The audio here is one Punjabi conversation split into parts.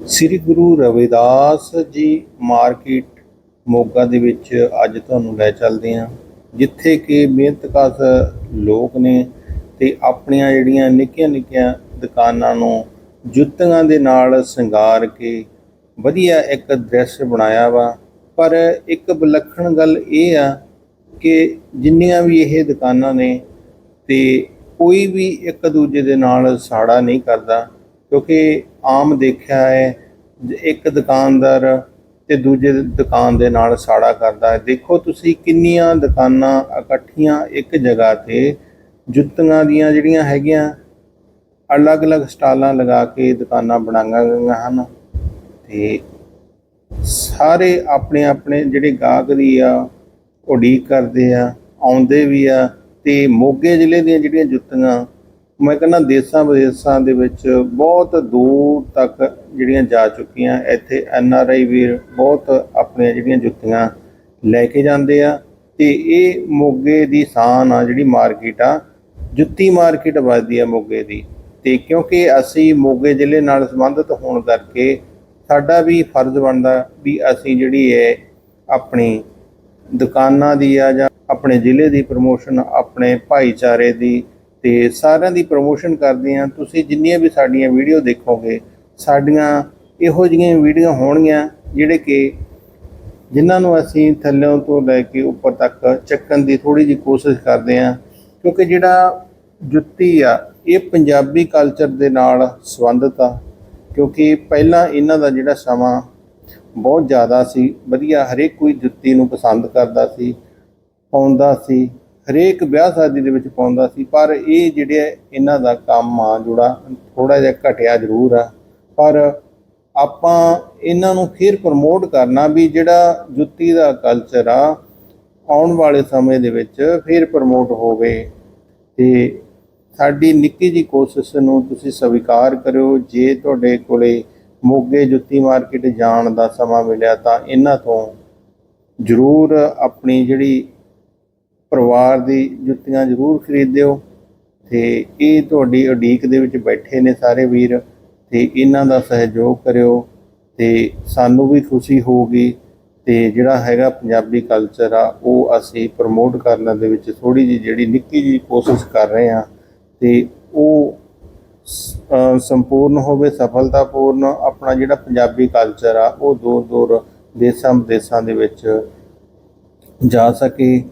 ਸ੍ਰੀ ਗੁਰੂ ਰਵਿਦਾਸ ਜੀ ਮਾਰਕੀਟ ਮੋਗਾ ਦੇ ਵਿੱਚ ਅੱਜ ਤੁਹਾਨੂੰ ਲੈ ਚੱਲਦੇ ਹਾਂ, ਜਿੱਥੇ ਕਿ ਮਿਹਨਤਕਸ਼ ਲੋਕ ਨੇ ਤੇ ਆਪਣੀਆਂ ਜਿਹੜੀਆਂ ਨਿੱਕੀਆਂ ਨਿੱਕੀਆਂ ਦੁਕਾਨਾਂ ਨੂੰ ਜੁੱਤੀਆਂ ਦੇ ਨਾਲ ਸ਼ਿੰਗਾਰ ਕੇ ਵਧੀਆ ਇੱਕ ਦ੍ਰਿਸ਼ ਬਣਾਇਆ ਵਾ। ਪਰ ਇੱਕ ਵਿਲੱਖਣ ਗੱਲ ਇਹ ਆ ਕਿ ਜਿੰਨੀਆਂ ਵੀ ਇਹ ਦੁਕਾਨਾਂ ਨੇ ਤੇ ਕੋਈ ਵੀ ਇੱਕ ਦੂਜੇ ਦੇ ਨਾਲ ਸਾੜਾ ਨਹੀਂ ਕਰਦਾ। ਕਿਉਂਕਿ ਆਮ ਦੇਖਿਆ ਹੈ ਇੱਕ ਦੁਕਾਨਦਾਰ ਤੇ ਦੂਜੇ ਦੁਕਾਨ ਦੇ ਨਾਲ ਸਾੜਾ ਕਰਦਾ ਹੈ। ਦੇਖੋ ਤੁਸੀਂ ਕਿੰਨੀਆਂ ਦੁਕਾਨਾਂ ਇਕੱਠੀਆਂ ਇੱਕ ਜਗ੍ਹਾ ਤੇ ਜੁੱਤੀਆਂ ਦੀਆਂ ਜਿਹੜੀਆਂ ਹੈਗੀਆਂ, ਅਲੱਗ-ਅਲੱਗ ਸਟਾਲਾਂ ਲਗਾ ਕੇ ਦੁਕਾਨਾਂ ਬਣਾਈਆਂ ਗਈਆਂ ਹਨ। ਤੇ ਸਾਰੇ ਆਪਣੇ ਆਪਣੇ ਜਿਹੜੇ ਗਾਹਕ ਦੀ ਆ, ਉਡੀਕ ਕਰਦੇ ਆ, ਆਉਂਦੇ ਵੀ ਆ ਤੇ ਮੋਗੇ ਜ਼ਿਲ੍ਹੇ ਦੀਆਂ ਜਿਹੜੀਆਂ ਜੁੱਤੀਆਂ ਮੈਂ ਕਹਿੰਦਾ ਦੇਸਾਂ ਵਿਦੇਸਾਂ ਦੇ ਵਿੱਚ ਬਹੁਤ ਦੂਰ ਤੱਕ ਜਿਹੜੀਆਂ ਜਾ ਚੁੱਕੀਆਂ, ਇੱਥੇ ਐਨ ਆਰ ਆਈ ਵੀਰ ਬਹੁਤ ਆਪਣੀਆਂ ਜਿਹੜੀਆਂ ਜੁੱਤੀਆਂ ਲੈ ਕੇ ਜਾਂਦੇ ਆ ਤੇ ਇਹ ਮੋਗੇ ਦੀ ਸ਼ਾਨ ਆ ਜਿਹੜੀ ਮਾਰਕੀਟ ਆ, ਜੁੱਤੀ ਮਾਰਕੀਟ ਵੱਜਦੀ ਆ ਮੋਗੇ ਦੀ। ਤੇ ਕਿਉਂਕਿ ਅਸੀਂ ਮੋਗੇ ਜ਼ਿਲ੍ਹੇ ਨਾਲ ਸੰਬੰਧਿਤ ਹੋਣ ਕਰਕੇ ਸਾਡਾ ਵੀ ਫਰਜ਼ ਬਣਦਾ ਵੀ ਅਸੀਂ ਜਿਹੜੀ ਹੈ ਆਪਣੀ ਦੁਕਾਨਾਂ ਦੀ ਆ ਜਾਂ ਆਪਣੇ ਜ਼ਿਲ੍ਹੇ ਦੀ ਪ੍ਰਮੋਸ਼ਨ ਆਪਣੇ ਭਾਈਚਾਰੇ ਦੀ ਤੇ ਸਾਰਿਆਂ ਦੀ ਪ੍ਰਮੋਸ਼ਨ ਕਰਦੇ ਆ ਤੁਸੀਂ ਜਿੰਨੀਆਂ ਵੀ ਸਾਡੀਆਂ ਵੀਡੀਓ ਦੇਖੋਗੇ, ਸਾਡੀਆਂ ਇਹੋ ਜਿਹੀਆਂ ਵੀਡੀਓ ਹੋਣਗੀਆਂ ਜਿਹੜੇ ਕਿ ਜਿਨ੍ਹਾਂ ਨੂੰ ਅਸੀਂ ਥੱਲਿਓਂ ਤੋਂ ਲੈ ਕੇ ਉੱਪਰ ਤੱਕ ਚੱਕਣ ਦੀ ਥੋੜੀ ਜਿਹੀ ਕੋਸ਼ਿਸ਼ ਕਰਦੇ ਆ ਕਿਉਂਕਿ ਜਿਹੜਾ ਜੁੱਤੀ ਆ, ਇਹ ਪੰਜਾਬੀ ਕਲਚਰ ਦੇ ਨਾਲ ਸੰਬੰਧਿਤ ਆ। ਕਿਉਂਕਿ ਪਹਿਲਾਂ ਇਹਨਾਂ ਦਾ ਜਿਹੜਾ ਸਮਾਂ ਬਹੁਤ ਜ਼ਿਆਦਾ ਸੀ, ਵਧੀਆ ਹਰੇਕ ਕੋਈ ਜੁੱਤੀ ਨੂੰ ਪਸੰਦ ਕਰਦਾ ਸੀ, ਪਾਉਂਦਾ ਸੀ। ਹਰੇਕ ਵਿਆਹ ਸ਼ਾਦੀ ਦੇ ਵਿੱਚ ਪਾਉਂਦਾ ਸੀ, ਪਰ ਇਹ ਜਿਹੜੇ ਇਹਨਾਂ ਦਾ ਕੰਮ ਆ, ਜੁੜਾ ਥੋੜਾ ਜਿਹਾ ਘਟਿਆ ਜ਼ਰੂਰ ਆ। ਪਰ ਆਪਾਂ ਇਹਨਾਂ ਨੂੰ ਫਿਰ ਪ੍ਰਮੋਟ ਕਰਨਾ ਵੀ ਜਿਹੜਾ ਜੁੱਤੀ ਦਾ ਕਲਚਰ ਆ, ਆਉਣ ਵਾਲੇ ਸਮੇਂ ਦੇ ਵਿੱਚ ਫਿਰ ਪ੍ਰਮੋਟ ਹੋਵੇ। ਤੇ ਸਾਡੀ ਨਿੱਕੀ ਜੀ ਕੋਸ਼ਿਸ਼ ਨੂੰ ਤੁਸੀਂ ਸਵੀਕਾਰ ਕਰਿਓ, ਜੇ ਤੁਹਾਡੇ ਕੋਲੇ ਮੋਗੇ ਜੁੱਤੀ ਮਾਰਕੀਟ ਜਾਣ ਦਾ ਸਮਾਂ ਮਿਲਿਆ ਤਾਂ ਇਹਨਾਂ ਤੋਂ ਜ਼ਰੂਰ ਆਪਣੀ ਜਿਹੜੀ ਪਰਿਵਾਰ ਦੀ ਜੁੱਤੀਆਂ ਜ਼ਰੂਰ ਖਰੀਦਿਓ ਤੇ ਇਹ ਤੁਹਾਡੀ ਉਡੀਕ ਦੇ ਵਿੱਚ ਬੈਠੇ ਨੇ ਸਾਰੇ ਵੀਰ ਤੇ ਇਹਨਾਂ ਦਾ ਸਹਿਯੋਗ ਕਰਿਓ ਤੇ ਸਾਨੂੰ ਵੀ ਖੁਸ਼ੀ ਹੋਊਗੀ ਤੇ ਜਿਹੜਾ ਹੈਗਾ ਪੰਜਾਬੀ ਕਲਚਰ ਆ, ਉਹ ਅਸੀਂ ਪ੍ਰਮੋਟ ਕਰਨ ਦੇ ਵਿੱਚ ਥੋੜੀ ਜਿਹੀ ਜਿਹੜੀ ਨਿੱਕੀ ਜਿਹੀ ਕੋਸ਼ਿਸ਼ ਕਰ ਰਹੇ ਹਾਂ ਤੇ ਉਹ ਸੰਪੂਰਨ ਹੋਵੇ, ਸਫਲਤਾਪੂਰਨ ਆਪਣਾ ਜਿਹੜਾ ਪੰਜਾਬੀ ਕਲਚਰ ਆ, ਉਹ ਦੂਰ ਦੂਰ ਦੇਸਾਂ ਵਿਦੇਸਾਂ ਦੇ ਵਿੱਚ ਜਾ ਸਕੇ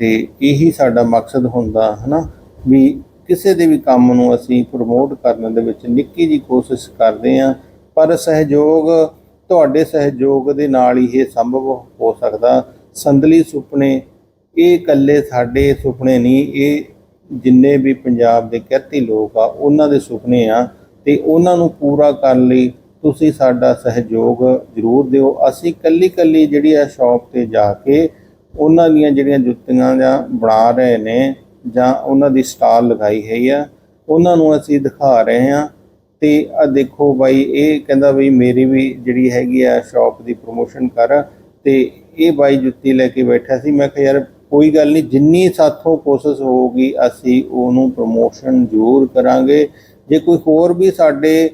ਤੇ ਇਹੀ ਸਾਡਾ ਮਕਸਦ ਹੁੰਦਾ, ਹਨਾ, ਵੀ ਕਿਸੇ ਦੇ ਵੀ ਕੰਮ ਨੂੰ ਅਸੀਂ ਪ੍ਰਮੋਟ ਕਰਨ ਦੇ ਵਿੱਚ ਨਿੱਕੀ ਜੀ ਕੋਸ਼ਿਸ਼ ਕਰਦੇ ਆਂ ਪਰ ਸਹਿਯੋਗ, ਤੁਹਾਡੇ ਸਹਿਯੋਗ ਦੇ ਨਾਲ ਹੀ ਇਹ ਸੰਭਵ ਹੋ ਸਕਦਾ। ਸੰਦਲੀ ਸੁਪਨੇ, ਇਹ ਇਕੱਲੇ ਸਾਡੇ ਸੁਪਨੇ ਨਹੀਂ, ਇਹ ਜਿੰਨੇ ਵੀ ਪੰਜਾਬ ਦੇ ਕਹਿਤੀ ਲੋਕ ਆ, ਉਹਨਾਂ ਦੇ ਸੁਪਨੇ ਆ, ਤੇ ਉਹਨਾਂ ਨੂੰ ਪੂਰਾ ਕਰਨ ਲਈ ਤੁਸੀਂ ਸਾਡਾ ਸਹਿਯੋਗ ਜ਼ਰੂਰ ਦਿਓ। ਅਸੀਂ ਕੱਲੀ ਕੱਲੀ ਜਿਹੜੀ ਆ ਸ਼ਾਪ ਤੇ ਜਾ ਕੇ ਉਹਨਾਂ ਦੀਆਂ ਜਿਹੜੀਆਂ ਜੁੱਤੀਆਂ ਜਾਂ ਬਣਾ ਰਹੇ ਨੇ ਜਾਂ ਉਹਨਾਂ ਦੀ ਸਟਾਲ ਲਗਾਈ ਹੈ ਆ, ਉਹਨਾਂ ਨੂੰ ਅਸੀਂ ਦਿਖਾ ਰਹੇ ਹਾਂ। ਤੇ ਆ ਦੇਖੋ ਬਾਈ, ਇਹ ਕਹਿੰਦਾ ਬਈ ਮੇਰੀ ਵੀ ਜਿਹੜੀ ਹੈਗੀ ਆ ਸ਼ਾਪ ਦੀ ਪ੍ਰੋਮੋਸ਼ਨ ਕਰ। ਤੇ ਇਹ ਬਾਈ ਜੁੱਤੀ ਲੈ ਕੇ ਬੈਠਾ ਸੀ। ਮੈਂ ਕਿਹਾ, ਯਾਰ, ਕੋਈ ਗੱਲ ਨਹੀਂ, ਜਿੰਨੀ ਸਾਥੋਂ ਕੋਸ਼ਿਸ਼ ਹੋਊਗੀ, ਅਸੀਂ ਉਹਨੂੰ ਪ੍ਰੋਮੋਸ਼ਨ ਜ਼ਰੂਰ ਕਰਾਂਗੇ। ਜੇ ਕੋਈ ਹੋਰ ਵੀ ਸਾਡੇ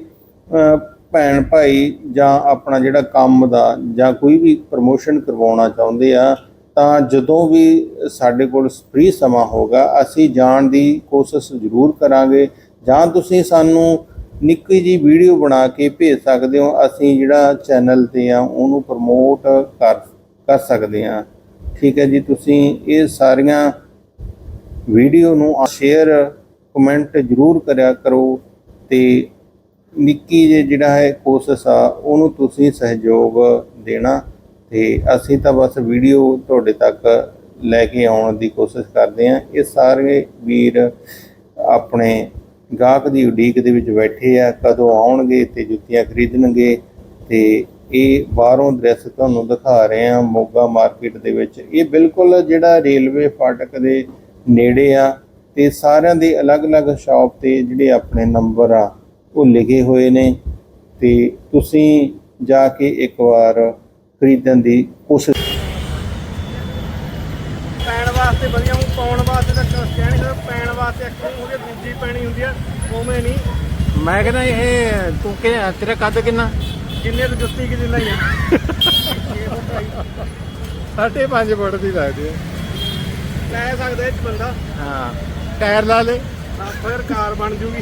ਭੈਣ ਭਾਈ ਜਾਂ ਆਪਣਾ ਜਿਹੜਾ ਕੰਮ ਦਾ ਜਾਂ ਕੋਈ ਵੀ ਪ੍ਰੋਮੋਸ਼ਨ ਕਰਵਾਉਣਾ ਚਾਹੁੰਦੇ ਆ ਤਾਂ ਜਦੋਂ ਵੀ ਸਾਡੇ ਕੋਲ ਫ੍ਰੀ ਸਮਾਂ ਹੋਗਾ ਅਸੀਂ ਜਾਣ ਦੀ ਕੋਸ਼ਿਸ਼ ਜ਼ਰੂਰ ਕਰਾਂਗੇ। ਜਾਂ ਤੁਸੀਂ ਸਾਨੂੰ ਨਿੱਕੀ ਜੀ ਵੀਡੀਓ ਬਣਾ ਕੇ ਭੇਜ ਸਕਦੇ ਹੋ। ਅਸੀਂ ਜਿਹੜਾ ਚੈਨਲ ਤੇ ਆ, ਉਹਨੂੰ ਪ੍ਰਮੋਟ ਕਰ ਕਰ ਸਕਦੇ ਆ ਠੀਕ ਹੈ ਜੀ, ਤੁਸੀਂ ਇਹ ਸਾਰੀਆਂ ਵੀਡੀਓ ਨੂੰ ਸ਼ੇਅਰ ਕਮੈਂਟ ਜ਼ਰੂਰ ਕਰਿਆ ਕਰੋ ਤੇ ਨਿੱਕੀ ਜਿਹੀ ਜਿਹੜਾ ਹੈ ਕੋਸ਼ਿਸ਼ ਆ, ਉਹਨੂੰ ਤੁਸੀਂ ਸਹਿਯੋਗ ਦੇਣਾ ਤੇ ਅਸੀਂ ਤਾਂ ਬਸ ਵੀਡੀਓ ਤੁਹਾਡੇ ਤੱਕ ਲੈ ਕੇ ਆਉਣ ਦੀ ਕੋਸ਼ਿਸ਼ ਕਰਦੇ ਹਾਂ। ਇਹ ਸਾਰੇ ਵੀਰ ਆਪਣੇ ਗਾਹਕ ਦੀ ਉਡੀਕ ਦੇ ਵਿੱਚ ਬੈਠੇ ਆ, ਕਦੋਂ ਆਉਣਗੇ ਤੇ ਜੁੱਤੀਆਂ ਖਰੀਦਣਗੇ ਤੇ ਇਹ ਬਾਹਰੋਂ ਦ੍ਰਿਸ਼ ਤੁਹਾਨੂੰ ਦਿਖਾ ਰਹੇ ਆ ਮੋਗਾ ਮਾਰਕੀਟ ਦੇ ਵਿੱਚ। ਇਹ ਬਿਲਕੁਲ ਜਿਹੜਾ ਰੇਲਵੇ ਫਾਟਕ ਦੇ ਨੇੜੇ ਆ ਤੇ ਸਾਰਿਆਂ ਦੇ ਅਲੱਗ-ਅਲੱਗ ਸ਼ਾਪ ਤੇ ਜਿਹੜੇ ਆਪਣੇ ਨੰਬਰ ਆ, ਉਹ ਲਿਖੇ ਹੋਏ ਨੇ ਤੇ ਤੁਸੀਂ ਜਾ ਕੇ ਇੱਕ ਵਾਰ ਖਰੀਦਣ ਦੀ ਕੋਸ਼ਿਸ਼ ਪੈਣ ਵਾਸਤੇ ਵਧੀਆ ਉਹ ਪਾਉਣ ਵਾਸਤੇ ਤਾਂ ਕਹਿਣੀ ਕਿ ਪੈਣ ਵਾਸਤੇ ਇੱਕ ਉਹਦੇ ਦੂਜੀ ਪੈਣੀ ਹੁੰਦੀ ਆ ਉਵੇਂ ਨਹੀਂ। ਮੈਂ ਕਹਿੰਦਾ ਇਹ ਤੂੰ ਕਿ ਤੇਰਾ ਕੱਦ ਕਿੰਨਾ? ਕਿੰਨੇ ਦੀ ਜੁੱਤੀ ਕਿ ਦਿੰਦਾ ਹੀ ਆ? ਸਾਢੇ 5 ਫੁੱਟ ਦੀ ਲੱਗਦੀ ਹੈ ਲੈ ਸਕਦਾ ਇਹ 'ਚ ਬੰਦਾ। ਹਾਂ। ਟਾਇਰ ਲਾ ਲੈ। ਤਾਂ ਫਿਰ ਕਾਰ ਬਣ ਜੂਗੀ।